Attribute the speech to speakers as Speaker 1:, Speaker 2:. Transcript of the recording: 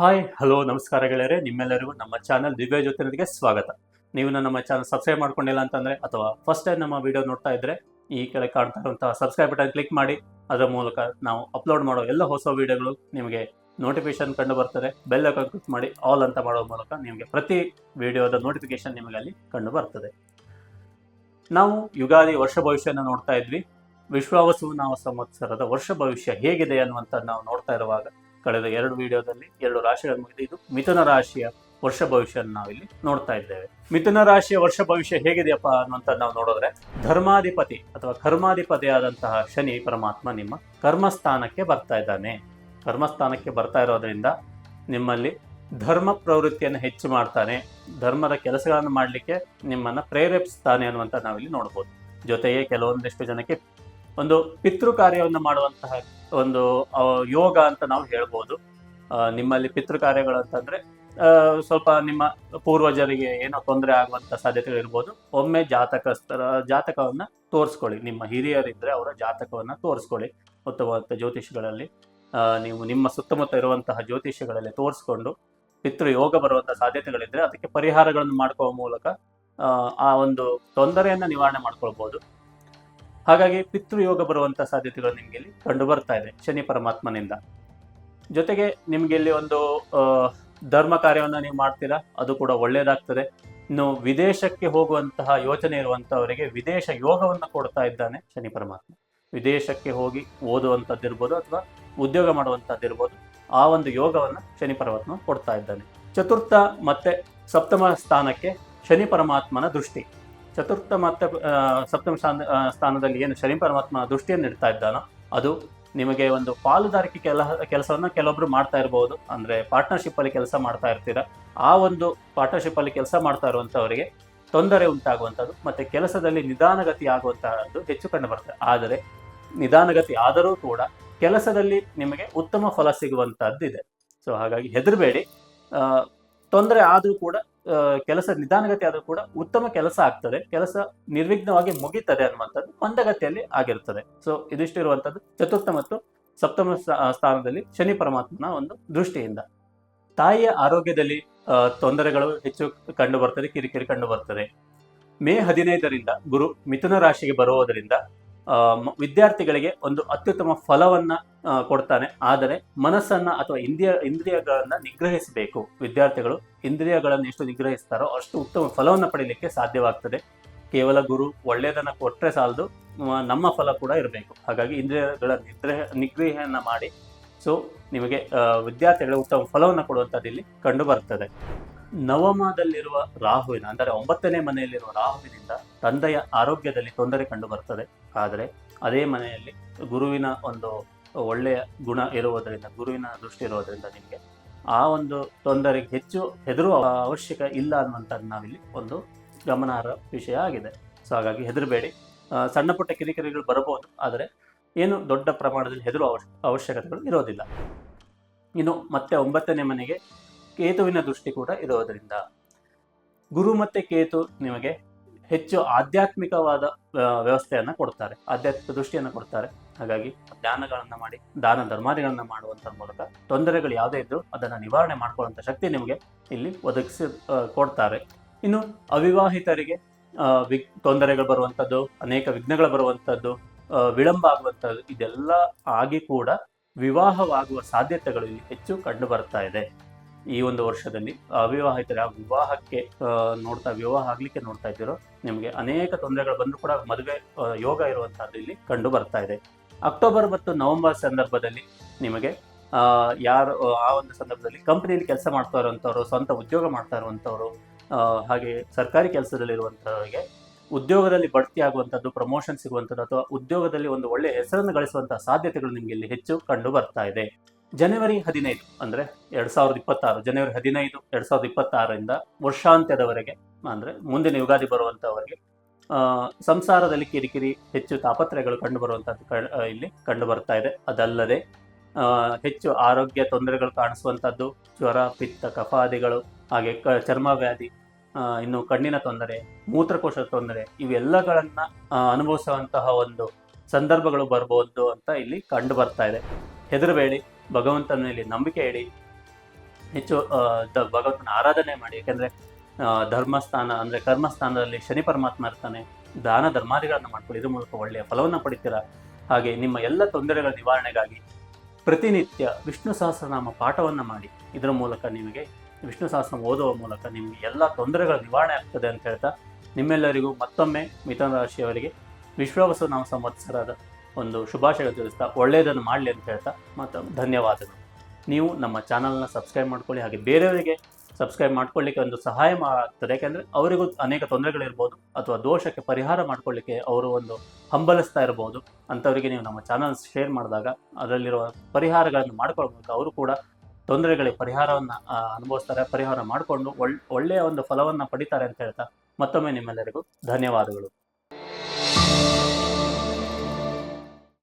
Speaker 1: Hi hello ನಮಸ್ಕಾರ ಗೆಳೆಯರೆ. ನಿಮ್ಮೆಲ್ಲರಿಗೂ ನಮ್ಮ ಚಾನಲ್ ದಿವ್ಯ ಜ್ಯೋತಿನಿಗೆ ಸ್ವಾಗತ. ನೀವು ನಮ್ಮ ಚಾನಲ್ ಸಬ್ಸ್ಕ್ರೈಬ್ ಮಾಡ್ಕೊಂಡಿಲ್ಲ ಅಂತಂದ್ರೆ, ಅಥವಾ ಫಸ್ಟ್ ಟೈಮ್ ನಮ್ಮ ವಿಡಿಯೋ ನೋಡ್ತಾ ಇದ್ರೆ, ಈ ಕೆಳಗೆ ಕಾಣ್ತಾ ಇರುವಂತಹ ಸಬ್ಸ್ಕ್ರೈಬ್ ಬಟನ್ ಕ್ಲಿಕ್ ಮಾಡಿ, ಅದರ ಮೂಲಕ ನಾವು ಅಪ್ಲೋಡ್ ಮಾಡೋ ಎಲ್ಲ ಹೊಸ ವಿಡಿಯೋಗಳು ನಿಮಗೆ ನೋಟಿಫಿಕೇಶನ್ ಕಂಡು ಬರ್ತದೆ. ಬೆಲ್ ಐಕಾನ್ ಕ್ಲಿಕ್ ಮಾಡಿ ಆಲ್ ಅಂತ ಮಾಡೋ ಮೂಲಕ ನಿಮಗೆ ಪ್ರತಿ ವಿಡಿಯೋದ ನೋಟಿಫಿಕೇಶನ್ ನಿಮಗೆ ಅಲ್ಲಿ ಕಂಡು ಬರ್ತದೆ. ನಾವು ಯುಗಾದಿ ವರ್ಷ ಭವಿಷ್ಯನ ನೋಡ್ತಾ ಇದ್ವಿ. ವಿಶ್ವಾವಸು ನಾವು ಸಂವತ್ಸರದ ವರ್ಷ ಭವಿಷ್ಯ ಹೇಗಿದೆ ಅನ್ನುವಂಥದ್ದು ನಾವು ನೋಡ್ತಾ ಇರುವಾಗ ಕಳೆದ ಎರಡು ವಿಡಿಯೋದಲ್ಲಿ ಎರಡು ರಾಶಿಗಳ ಮುಗಿದು ಇದು ಮಿಥುನ ರಾಶಿಯ ವರ್ಷ ಭವಿಷ್ಯ ನಾವಿಲ್ಲಿ ನೋಡ್ತಾ ಇದ್ದೇವೆ. ಮಿಥುನ ರಾಶಿಯ ವರ್ಷ ಭವಿಷ್ಯ ಹೇಗಿದೆಯಪ್ಪ ಅನ್ನುವಂಥದ್ದು ನಾವು ನೋಡಿದ್ರೆ ಧರ್ಮಾಧಿಪತಿ ಅಥವಾ ಕರ್ಮಾಧಿಪತಿ ಆದಂತಹ ಶನಿ ಪರಮಾತ್ಮ ನಿಮ್ಮ ಕರ್ಮಸ್ಥಾನಕ್ಕೆ ಬರ್ತಾ ಇದ್ದಾನೆ. ಕರ್ಮಸ್ಥಾನಕ್ಕೆ ಬರ್ತಾ ಇರೋದ್ರಿಂದ ನಿಮ್ಮಲ್ಲಿ ಧರ್ಮ ಪ್ರವೃತ್ತಿಯನ್ನು ಹೆಚ್ಚು ಮಾಡ್ತಾನೆ. ಧರ್ಮದ ಕೆಲಸಗಳನ್ನು ಮಾಡಲಿಕ್ಕೆ ನಿಮ್ಮನ್ನು ಪ್ರೇರೇಪಿಸ್ತಾನೆ ಅನ್ನುವಂಥ ನಾವಿಲ್ಲಿ ನೋಡ್ಬೋದು. ಜೊತೆಗೆ ಕೆಲವೊಂದಿಷ್ಟು ಜನಕ್ಕೆ ಒಂದು ಪಿತೃ ಕಾರ್ಯವನ್ನು ಮಾಡುವಂತಹ ಒಂದು ಯೋಗ ಅಂತ ನಾವು ಹೇಳ್ಬೋದು. ನಿಮ್ಮಲ್ಲಿ ಪಿತೃ ಕಾರ್ಯಗಳು ಅಂತಂದ್ರೆ ಸ್ವಲ್ಪ ನಿಮ್ಮ ಪೂರ್ವಜರಿಗೆ ಏನೋ ತೊಂದರೆ ಆಗುವಂತ ಸಾಧ್ಯತೆಗಳು ಇರ್ಬೋದು. ಒಮ್ಮೆ ಜಾತಕಸ್ಥರ ಜಾತಕವನ್ನ ತೋರಿಸ್ಕೊಳ್ಳಿ. ನಿಮ್ಮ ಹಿರಿಯರಿದ್ರೆ ಅವರ ಜಾತಕವನ್ನ ತೋರಿಸ್ಕೊಳ್ಳಿ. ಉತ್ತಮವಾದ ಜ್ಯೋತಿಷಿಗಳಲ್ಲಿ ನೀವು ನಿಮ್ಮ ಸುತ್ತಮುತ್ತ ಇರುವಂತಹ ಜ್ಯೋತಿಷ್ಯಗಳಲ್ಲಿ ತೋರಿಸ್ಕೊಂಡು ಪಿತೃ ಯೋಗ ಬರುವಂತಹ ಸಾಧ್ಯತೆಗಳಿದ್ರೆ ಅದಕ್ಕೆ ಪರಿಹಾರಗಳನ್ನು ಮಾಡ್ಕೊಳ್ಳೋ ಮೂಲಕ ಆ, ಆ ಒಂದು ತೊಂದರೆಯನ್ನ ನಿವಾರಣೆ ಮಾಡ್ಕೊಳ್ಬಹುದು ಹಾಗಾಗಿ ಪಿತೃಯೋಗ ಬರುವಂತ ಸಾಧ್ಯತೆಗಳು ನಿಮಗೆ ಇಲ್ಲಿ ಕಂಡು ಬರ್ತಾ ಇದೆ ಶನಿ ಪರಮಾತ್ಮನಿಂದ. ಜೊತೆಗೆ ನಿಮ್ಗೆ ಇಲ್ಲಿ ಒಂದು ಧರ್ಮ ಕಾರ್ಯವನ್ನ ನೀವು ಮಾಡ್ತೀರಾ? ಅದು ಕೂಡ ಒಳ್ಳೆಯದಾಗ್ತದೆ ಇನ್ನು ವಿದೇಶಕ್ಕೆ ಹೋಗುವಂತಹ ಯೋಚನೆ ಇರುವಂತವರಿಗೆ ವಿದೇಶ ಯೋಗವನ್ನು ಕೊಡ್ತಾ ಇದ್ದಾನೆ ಶನಿ ಪರಮಾತ್ಮ. ವಿದೇಶಕ್ಕೆ ಹೋಗಿ ಓದುವಂಥದ್ದಿರ್ಬೋದು ಅಥವಾ ಉದ್ಯೋಗ ಮಾಡುವಂಥದ್ದಿರ್ಬೋದು ಆ ಒಂದು ಯೋಗವನ್ನು ಶನಿ ಪರಮಾತ್ಮ ಕೊಡ್ತಾ ಇದ್ದಾನೆ. ಚತುರ್ಥ ಮತ್ತೆ ಸಪ್ತಮ ಸ್ಥಾನಕ್ಕೆ ಶನಿ ಪರಮಾತ್ಮನ ದೃಷ್ಟಿ. ಚತುರ್ಥ ಮತ್ತು ಸಪ್ತಮ ಸ್ಥಾನ ಸ್ಥಾನದಲ್ಲಿ ಏನು ಶನಿ ಪರಮಾತ್ಮ ದೃಷ್ಟಿಯನ್ನು ಇಡ್ತಾ ಇದ್ದಾನೋ, ಅದು ನಿಮಗೆ ಒಂದು ಪಾಲುದಾರಿಕೆ ಕೆಲ, ಕೆಲಸವನ್ನು ಕೆಲವೊಬ್ರು ಮಾಡ್ತಾ ಇರ್ಬೋದು. ಅಂದ್ರೆ ಪಾರ್ಟ್ನರ್ಶಿಪ್ಪಲ್ಲಿ ಕೆಲಸ ಮಾಡ್ತಾ ಇರ್ತೀರ. ಆ ಒಂದು ಪಾರ್ಟ್ನರ್ಶಿಪ್ಪಲ್ಲಿ ಕೆಲಸ ಮಾಡ್ತಾ ಇರುವಂಥವರಿಗೆ ತೊಂದರೆ ಉಂಟಾಗುವಂಥದ್ದು, ಮತ್ತೆ ಕೆಲಸದಲ್ಲಿ ನಿಧಾನಗತಿ ಆಗುವಂತಹದ್ದು ಹೆಚ್ಚು ಕಂಡು ಬರ್ತದೆ. ಆದರೆ ನಿಧಾನಗತಿ ಆದರೂ ಕೂಡ ಕೆಲಸದಲ್ಲಿ ನಿಮಗೆ ಉತ್ತಮ ಫಲ ಸಿಗುವಂತಹದ್ದಿದೆ. ಸೊ ಹಾಗಾಗಿ ಹೆದರಬೇಡಿ. ತೊಂದರೆ ಆದರೂ ಕೂಡ ಕೆಲಸ ನಿಧಾನಗತಿ ಆದರೂ ಕೂಡ ಉತ್ತಮ ಕೆಲಸ ಆಗ್ತದೆ. ಕೆಲಸ ನಿರ್ವಿಘ್ನವಾಗಿ ಮುಗೀತದೆ ಅನ್ನುವಂಥದ್ದು ಮಂದಗತಿಯಲ್ಲಿ ಆಗಿರುತ್ತದೆ. ಸೊ ಇದಿಷ್ಟು ಇರುವಂಥದ್ದು ಚತುರ್ಥ ಮತ್ತು ಸಪ್ತಮ ಸ್ಥಾ- ಸ್ಥಾನದಲ್ಲಿ ಶನಿ ಪರಮಾತ್ಮನ ಒಂದು ದೃಷ್ಟಿಯಿಂದ. ತಾಯಿಯ ಆರೋಗ್ಯದಲ್ಲಿ ತೊಂದರೆಗಳು ಹೆಚ್ಚು ಕಂಡು ಬರ್ತದೆ, ಕಿರಿಕಿರಿ ಕಂಡು ಬರ್ತದೆ. ಮೇ ಹದಿನೈದರಿಂದ ಗುರು ಮಿಥುನ ರಾಶಿಗೆ ಬರುವುದರಿಂದ ವಿದ್ಯಾರ್ಥಿಗಳಿಗೆ ಒಂದು ಅತ್ಯುತ್ತಮ ಫಲವನ್ನ ಕೊಡ್ತಾನೆ. ಆದರೆ ಮನಸ್ಸನ್ನ ಅಥವಾ ಇಂದ್ರಿಯ, ಇಂದ್ರಿಯಗಳನ್ನ ನಿಗ್ರಹಿಸಬೇಕು. ವಿದ್ಯಾರ್ಥಿಗಳು ಇಂದ್ರಿಯಗಳನ್ನು ಎಷ್ಟು ನಿಗ್ರಹಿಸ್ತಾರೋ ಅಷ್ಟು ಉತ್ತಮ ಫಲವನ್ನು ಪಡೀಲಿಕ್ಕೆ ಸಾಧ್ಯವಾಗ್ತದೆ. ಕೇವಲ ಗುರು ಒಳ್ಳೆಯದನ್ನ ಕೊಟ್ಟರೆ ಸಾಲದು ನಮ್ಮ ಫಲ ಕೂಡ ಇರಬೇಕು. ಹಾಗಾಗಿ ಇಂದ್ರಿಯಗಳ ನಿಗ್ರಹ, ನಿಗ್ರಹನ ಮಾಡಿ. ಸೊ, ನಿಮಗೆ ವಿದ್ಯಾರ್ಥಿಗಳು ಉತ್ತಮ ಫಲವನ್ನು ಕೊಡುವಂಥದ್ದು ಇಲ್ಲಿ ಕಂಡು ನವಮದಲ್ಲಿರುವ ರಾಹುವಿನ, ಅಂದರೆ ಒಂಬತ್ತನೇ ಮನೆಯಲ್ಲಿರುವ ರಾಹುವಿನಿಂದ ತಂದೆಯ ಆರೋಗ್ಯದಲ್ಲಿ ತೊಂದರೆ ಕಂಡು ಬರ್ತದೆ. ಆದರೆ ಅದೇ ಮನೆಯಲ್ಲಿ ಗುರುವಿನ ಒಂದು ಒಳ್ಳೆಯ ಗುಣ ಇರುವುದರಿಂದ, ಗುರುವಿನ ದೃಷ್ಟಿ ಇರುವುದರಿಂದ ನಿಮಗೆ ಆ ಒಂದು ತೊಂದರೆಗೆ ಹೆಚ್ಚು ಹೆದರುವ ಅವಶ್ಯಕ ಇಲ್ಲ ಅನ್ನುವಂಥದ್ದು ನಾವಿಲ್ಲಿ ಒಂದು ಗಮನಾರ್ಹ ವಿಷಯ ಆಗಿದೆ. ಸೊ ಹಾಗಾಗಿ ಹೆದರಬೇಡಿ. ಸಣ್ಣ ಪುಟ್ಟ ಕಿರಿಕಿರಿಗಳು ಬರಬಹುದು, ಆದರೆ ಏನು ದೊಡ್ಡ ಪ್ರಮಾಣದಲ್ಲಿ ಹೆದರುವ ಅವಶ್ಯ, ಅವಶ್ಯಕತೆಗಳು ಇರೋದಿಲ್ಲ. ಇನ್ನು ಮತ್ತೆ ಒಂಬತ್ತನೇ ಮನೆಗೆ ಕೇತುವಿನ ದೃಷ್ಟಿ ಕೂಡ ಇರೋದರಿಂದ. ಗುರು ಮತ್ತೆ ಕೇತು ನಿಮಗೆ ಹೆಚ್ಚು ಆಧ್ಯಾತ್ಮಿಕವಾದ ವ್ಯವಸ್ಥೆಯನ್ನು ಕೊಡ್ತಾರೆ. ಆಧ್ಯಾತ್ಮಿಕ ದೃಷ್ಟಿಯನ್ನು ಕೊಡ್ತಾರೆ. ಹಾಗಾಗಿ ಧ್ಯಾನಗಳನ್ನ ಮಾಡಿ, ದಾನ ಧರ್ಮಾದಿಗಳನ್ನ ಮಾಡುವಂತ ಮೂಲಕ ತೊಂದರೆಗಳು ಯಾವುದೇ ಇದ್ರೂ ಅದನ್ನ ನಿವಾರಣೆ ಮಾಡ್ಕೊಳ್ಳುವಂತ ಶಕ್ತಿ ನಿಮಗೆ ಇಲ್ಲಿ ಒದಗಿಸಿ ಕೊಡ್ತಾರೆ. ಇನ್ನು ಅವಿವಾಹಿತರಿಗೆ ವಿಗ್, ತೊಂದರೆಗಳು ಬರುವಂಥದ್ದು ಅನೇಕ ವಿಘ್ನಗಳು ಬರುವಂಥದ್ದು ವಿಳಂಬ ಆಗುವಂಥದ್ದು ಇದೆಲ್ಲ ಆಗಿ ಕೂಡ ವಿವಾಹವಾಗುವ ಸಾಧ್ಯತೆಗಳು ಇಲ್ಲಿ ಹೆಚ್ಚು ಕಂಡು ಬರ್ತಾ ಇದೆ. ಈ ಒಂದು ವರ್ಷದಲ್ಲಿ ಅವಿವಾಹಿತರ ವಿವಾಹಕ್ಕೆ ನೋಡ್ತಾ, ವಿವಾಹ ಆಗ್ಲಿಕ್ಕೆ ನೋಡ್ತಾ ಇದ್ದೀರೋ, ನಿಮಗೆ ಅನೇಕ ತೊಂದರೆಗಳು ಬಂದರೂ ಕೂಡ ಮದುವೆ ಯೋಗ ಇರುವಂತಹದ್ದು ಇಲ್ಲಿ ಕಂಡು ಬರ್ತಾ ಇದೆ. ಅಕ್ಟೋಬರ್ ಮತ್ತು ನವೆಂಬರ್ ಸಂದರ್ಭದಲ್ಲಿ ನಿಮಗೆ ಯಾರು, ಆ ಒಂದು ಸಂದರ್ಭದಲ್ಲಿ ಕಂಪನಿಯಲ್ಲಿ ಕೆಲಸ ಮಾಡ್ತಾ ಇರುವಂಥವ್ರು, ಸ್ವಂತ ಉದ್ಯೋಗ ಮಾಡ್ತಾ ಇರುವಂಥವ್ರು ಹಾಗೆ ಸರ್ಕಾರಿ ಕೆಲಸದಲ್ಲಿರುವಂಥವರಿಗೆ ಉದ್ಯೋಗದಲ್ಲಿ ಬಡ್ತಿ ಆಗುವಂಥದ್ದು ಪ್ರಮೋಷನ್ ಸಿಗುವಂಥದ್ದು ಅಥವಾ ಉದ್ಯೋಗದಲ್ಲಿ ಒಂದು ಒಳ್ಳೆಯ ಹೆಸರನ್ನು ಗಳಿಸುವಂತಹ ಸಾಧ್ಯತೆಗಳು ನಿಮಗೆ ಇಲ್ಲಿ ಹೆಚ್ಚು ಕಂಡು ಬರ್ತಾ ಇದೆ. ಜನವರಿ ಹದಿನೈದು ಅಂದ್ರೆ ಎರಡ್ ಸಾವಿರದ ಇಪ್ಪತ್ತಾರು ಜನವರಿ ಹದಿನೈದು ಎರಡು ಸಾವಿರದ ಇಪ್ಪತ್ತಾರರಿಂದ ವರ್ಷಾಂತ್ಯದವರೆಗೆ ಅಂದ್ರೆ ಮುಂದಿನ ಯುಗಾದಿ ಬರುವಂತವರೆಗೆ ಆ, ಸಂಸಾರದಲ್ಲಿ ಕಿರಿಕಿರಿ ಹೆಚ್ಚು ತಾಪತ್ರಯಗಳು ಕಂಡು ಕ- ಇಲ್ಲಿ ಕಂಡು ಬರ್ತಾ ಇದೆ. ಅದಲ್ಲದೆ ಹೆಚ್ಚು ಆರೋಗ್ಯ ತೊಂದರೆಗಳು ಕಾಣಿಸುವಂಥದ್ದು ಜ್ವರ ಪಿತ್ತ ಕಫಾದಿಗಳು ಹಾಗೆ ಕ ಚರ್ಮ ವ್ಯಾಧಿ ಇನ್ನು ಕಣ್ಣಿನ ತೊಂದರೆ ಮೂತ್ರಕೋಶದ ತೊಂದರೆ ಇವೆಲ್ಲಗಳನ್ನ ಅನುಭವಿಸುವಂತಹ ಒಂದು ಸಂದರ್ಭಗಳು ಬರ್ಬೋದು ಅಂತ ಇಲ್ಲಿ ಕಂಡು ಬರ್ತಾ ಇದೆ. ಹೆದರಬೇಡಿ. ಭಗವಂತನ ಮೇಲೆ ನಂಬಿಕೆ ಇಡಿ. ಹೆಚ್ಚು ಭಗವಂತನ ಆರಾಧನೆ ಮಾಡಿ. ಯಾಕೆಂದರೆ ಧರ್ಮಸ್ಥಾನ ಅಂದರೆ ಕರ್ಮಸ್ಥಾನದಲ್ಲಿ ಶನಿ ಪರಮಾತ್ಮ ಇರ್ತಾನೆ. ದಾನ ಧರ್ಮಾದಿಗಳನ್ನು ಮಾಡ್ಕೊಳ್ಳಿ. ಇದ್ರ ಮೂಲಕ ಒಳ್ಳೆಯ ಫಲವನ್ನು ಪಡಿತೀರಾ. ಹಾಗೆ ನಿಮ್ಮ ಎಲ್ಲ ತೊಂದರೆಗಳ ನಿವಾರಣೆಗಾಗಿ ಪ್ರತಿನಿತ್ಯ ವಿಷ್ಣು ಸಹಸ್ರನಾಮ ಪಾಠವನ್ನು ಮಾಡಿ. ಇದರ ಮೂಲಕ ನಿಮಗೆ, ವಿಷ್ಣು ಸಹಸ್ರ ಓದುವ ಮೂಲಕ ನಿಮಗೆ ಎಲ್ಲ ತೊಂದರೆಗಳ ನಿವಾರಣೆ ಆಗ್ತದೆ ಅಂತ ಹೇಳ್ತಾ ನಿಮ್ಮೆಲ್ಲರಿಗೂ ಮತ್ತೊಮ್ಮೆ ಮಿಥುನ ರಾಶಿಯವರಿಗೆ ವಿಶ್ವವಸು ನಾಮ ಸಂವತ್ಸರದ ಒಂದು ಶುಭಾಶಯ ತಿಳಿಸ್ತಾ ಒಳ್ಳೆಯದನ್ನು ಮಾಡಲಿ ಅಂತ ಹೇಳ್ತಾ ಮತ್ತು ಧನ್ಯವಾದಗಳು. ನೀವು ನಮ್ಮ ಚಾನಲ್ನ ಸಬ್ಸ್ಕ್ರೈಬ್ ಮಾಡ್ಕೊಳ್ಳಿ, ಹಾಗೆ ಬೇರೆಯವರಿಗೆ ಸಬ್ಸ್ಕ್ರೈಬ್ ಮಾಡ್ಕೊಳ್ಳಿಕ್ಕೆ ಒಂದು ಸಹಾಯ ಆಗ್ತದೆ, ಯಾಕೆಂದರೆ ಅವರಿಗೂ ಅನೇಕ ತೊಂದರೆಗಳಿರ್ಬೋದು, ಅಥವಾ ದೋಷಕ್ಕೆ ಪರಿಹಾರ ಮಾಡ್ಕೊಳ್ಳಿಕ್ಕೆ ಅವರು ಒಂದು ಹಂಬಲಿಸ್ತಾ ಇರ್ಬೋದು, ಅಂಥವರಿಗೆ ನೀವು ನಮ್ಮ ಚಾನಲ್ ಶೇರ್ ಮಾಡಿದಾಗ ಅದರಲ್ಲಿರುವ ಪರಿಹಾರಗಳನ್ನು ಮಾಡ್ಕೊಳ್ಬೇಕು. ಅವರು ಕೂಡ ತೊಂದರೆಗಳಿಗೆ ಪರಿಹಾರವನ್ನು ಅನುಭವಿಸ್ತಾರೆ, ಪರಿಹಾರ ಮಾಡಿಕೊಂಡು ಒಳ್, ಒಳ್ಳೆಯ ಒಂದು ಫಲವನ್ನು ಪಡಿತಾರೆ ಅಂತ ಹೇಳ್ತಾ ಮತ್ತೊಮ್ಮೆ ನಿಮ್ಮೆಲ್ಲರಿಗೂ ಧನ್ಯವಾದಗಳು.